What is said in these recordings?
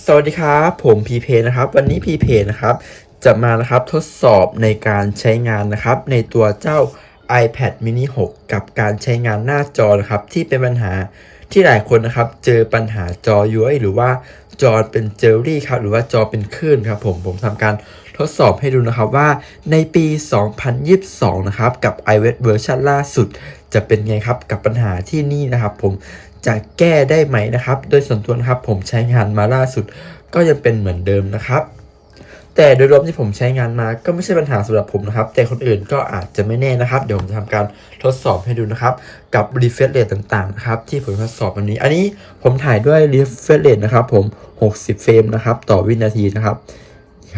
สวัสดีครับ ผมพีเพนะครับ วันนี้พีเพนะครับ จะมานะครับทดสอบในการใช้งานนะครับ ในตัวเจ้า iPad mini 6 กับการใช้งานหน้าจอนะครับ ที่เป็นปัญหาที่หลายคนนะครับ เจอปัญหาจอย้วยหรือว่าจอเป็นเจลลี่ครับ หรือว่าจอเป็นคลื่นครับ ผมผมทำการทดสอบให้ดูนะครับว่าในปี 2022 นะครับ กับ iOS เวอร์ชันล่าสุด จะเป็นไงครับกับปัญหาที่นี่นะครับ ผม จะแก้ได้ไหมนะครับ โดยส่วนตัวนะครับผมใช้งานมาล่าสุด ก็ยังเป็นเหมือนเดิมนะครับ แต่โดยรวมที่ผมใช้งานมาก็ไม่ใช่ปัญหาสำหรับผมนะครับ แต่คนอื่นก็อาจจะไม่แน่นะครับ เดี๋ยวผมจะทำการทดสอบให้ดูนะครับ กับ refresh rate ต่างๆนะครับที่ผมทดสอบวันนี้ อันนี้ผมถ่ายด้วย refresh rate นะครับผม 60 เฟรมนะครับต่อวินาทีนะครับ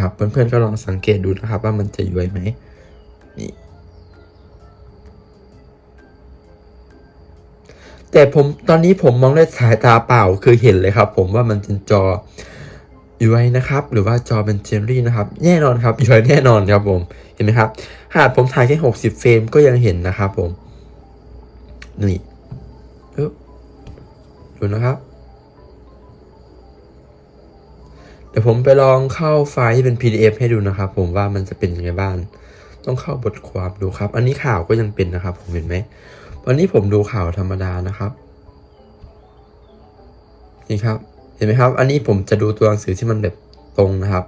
ครับเพื่อนๆก็ลองสังเกตดูนะครับว่ามันจะย้วยไหมนี่ แต่ผมตอนนี้ผมมองด้วยสายตาเปล่าคือเห็นเลยครับ ผมว่ามันเป็นจอ UI นะครับ หรือว่าจอเป็นเจนรี่นะครับ แน่นอนครับ UI แน่นอนครับผมเห็นไหมครับหากผมถ่ายแค่ 60 เฟรมก็ยังเห็นนะครับผม นี่ปึ๊บดูนะครับเดี๋ยวผมไปลองเข้าไฟล์ที่เป็น PDF ให้ดูนะครับ ผมว่ามันจะเป็นยังไงบ้างต้องเข้าบทความดูครับ อันนี้ข่าวก็ยังเป็นนะครับ ผมเห็นไหม วันนี้ผมดูข่าวธรรมดานะครับ นี่ครับ เห็นไหมครับ อันนี้ผมจะดูตัวหนังสือที่มันแบบตรงนะครับ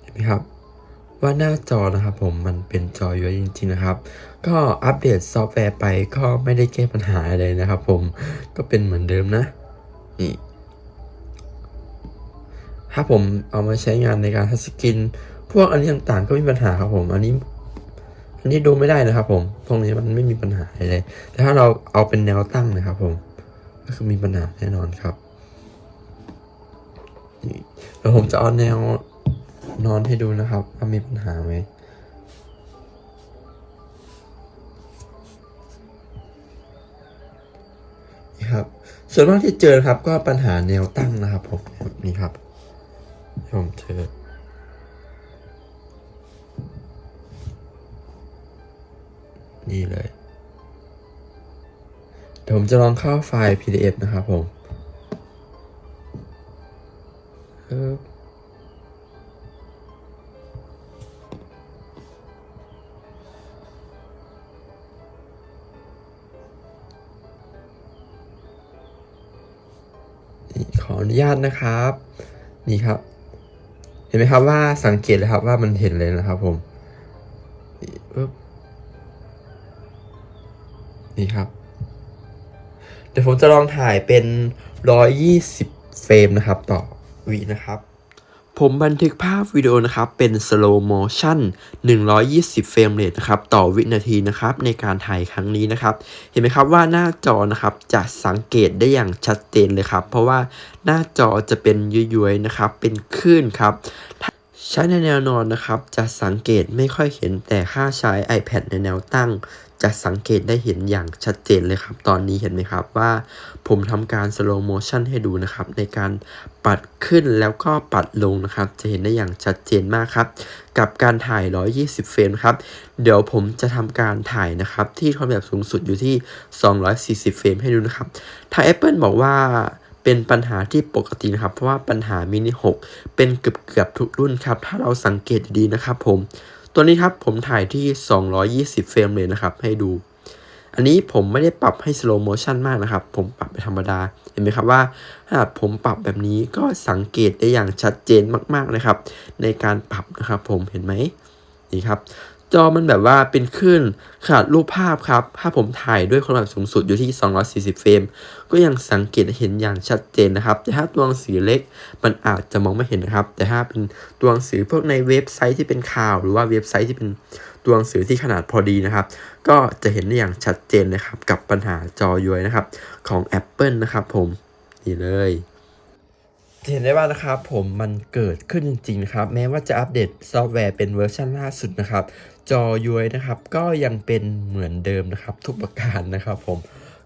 เห็นไหมครับ ว่าหน้าจอนะครับ ผมมันเป็นจอเยอะจริงๆนะครับ ก็อัปเดตซอฟต์แวร์ไปก็ไม่ได้แก้ปัญหาอะไรนะครับ ผมก็เป็นเหมือนเดิมนะ นี่ถ้าผมเอามาใช้งานในการทัชสกรีนพวกอันนี้ต่างๆก็ไม่มีปัญหาครับผม อันนี้ อันนี้ดูไม่ได้นะครับ ผมตรงนี้มันไม่มีปัญหาอะไรเลยแต่ถ้าเราเอาเป็นแนวตั้งนะครับ ผม ก็คือมีปัญหาแน่นอนครับแล้วผมจะเอาแนวนอนให้ดูนะครับว่ามีปัญหาไหมนะครับ ส่วนมากที่เจอครับก็ปัญหาแนวตั้งนะครับผมนี่ครับผมเจอ นี่เลย เดี๋ยวผมจะลองเข้าไฟล์ PDF นะครับผมขออนุญาตนะครับ นี่ครับ เห็นไหมครับว่าสังเกตเลยครับว่ามันเห็นเลยนะครับผม นี่ครับ เดี๋ยวผมจะลองถ่ายเป็น120เฟรมนะครับ ต่อวินะครับ ผมบันทึกภาพวิดีโอนะครับ เป็น slow motion 120 เฟรมเรทนะครับ ต่อวินาทีนะครับ ในการถ่ายครั้งนี้นะครับ เห็นไหมครับว่าหน้าจอนะครับจะสังเกตได้อย่างชัดเจนเลยครับ เพราะว่าหน้าจอจะเป็นย้วยๆนะครับ เป็นคลื่นครับ ใช้ในแนวนอนนะครับ จะสังเกตไม่ค่อยเห็นแต่ถ้าใช้ iPad ในแนวตั้ง จะสังเกตได้เห็นอย่างชัดเจนเลยครับ ตอนนี้เห็นไหมครับว่าผมทำการ slow motion ให้ดูนะครับ ในการปัดขึ้นแล้วก็ปัดลงนะครับ จะเห็นได้อย่างชัดเจนมากครับ กับการถ่าย 120 เฟรมครับ เดี๋ยวผมจะทำการถ่ายนะครับ ที่ความแบบสูงสุดอยู่ที่ 240 เฟรมให้ดูนะครับทาง Apple บอกว่า เป็นปัญหาที่ปกตินะครับ เพราะว่าปัญหามินิ6เป็นเกือบเกือบทุกรุ่นครับ ถ้าเราสังเกตดีนะครับผม ตัวนี้ครับผมถ่ายที่ 220 เฟรมเลยนะครับ ให้ดู อันนี้ผมไม่ได้ปรับให้ slow motion มากนะครับ ผมปรับไปธรรมดา เห็นไหมครับว่าถ้าผมปรับแบบนี้ก็สังเกตได้อย่างชัดเจนมากๆนะครับ ในการปรับนะครับผมเห็นไหมนี่ครับ จอมันแบบว่าเป็นคลื่นขนาดรูปภาพครับ ถ้าผมถ่ายด้วยความแบบสูงสุดอยู่ที่ 240 เฟรม ก็ยังสังเกตเห็นอย่างชัดเจนนะครับ แต่ถ้าตัวหนังสือเล็ก มันอาจจะมองไม่เห็นนะครับ แต่ถ้าเป็นตัวหนังสือพวกในเว็บไซต์ที่เป็นข่าว หรือว่าเว็บไซต์ที่เป็นตัวหนังสือที่ขนาดพอดีนะครับ ก็จะเห็นได้อย่างชัดเจนนะครับ กับปัญหาจอย้วยนะครับของ Apple นะครับผม นี่เลยเห็นได้ว่านะครับผมมันเกิดขึ้นจริงๆนะครับ แม้ว่าจะอัปเดตซอฟต์แวร์เป็นเวอร์ชันล่าสุดนะครับ จอย้วยนะครับ ก็ยังเป็นเหมือนเดิมนะครับ ทุกประการนะครับผม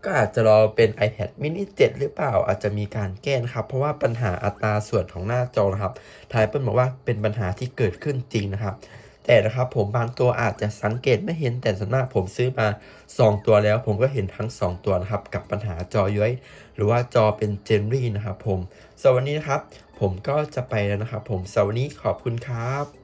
ก็อาจจะรอเป็น iPad mini 7 หรือเปล่า อาจจะมีการแก้นะครับ เพราะว่าปัญหาอัตราส่วนของหน้าจอนะครับทายเปิ้ลบอกว่าเป็นปัญหาที่เกิดขึ้นจริงนะครับ แต่นะครับผมบางตัวอาจจะสังเกตไม่เห็นแต่ส่วนมากผมซื้อมา 2 ตัวแล้ว ผมก็เห็นทั้ง 2 ตัวนะครับ กับปัญหาจอย้อย หรือว่าจอเป็นเจนรี่นะครับผมสำหรับวันนี้นะครับ ผมก็จะไปแล้วนะครับ ผมสำหรับวันนี้ขอบคุณครับ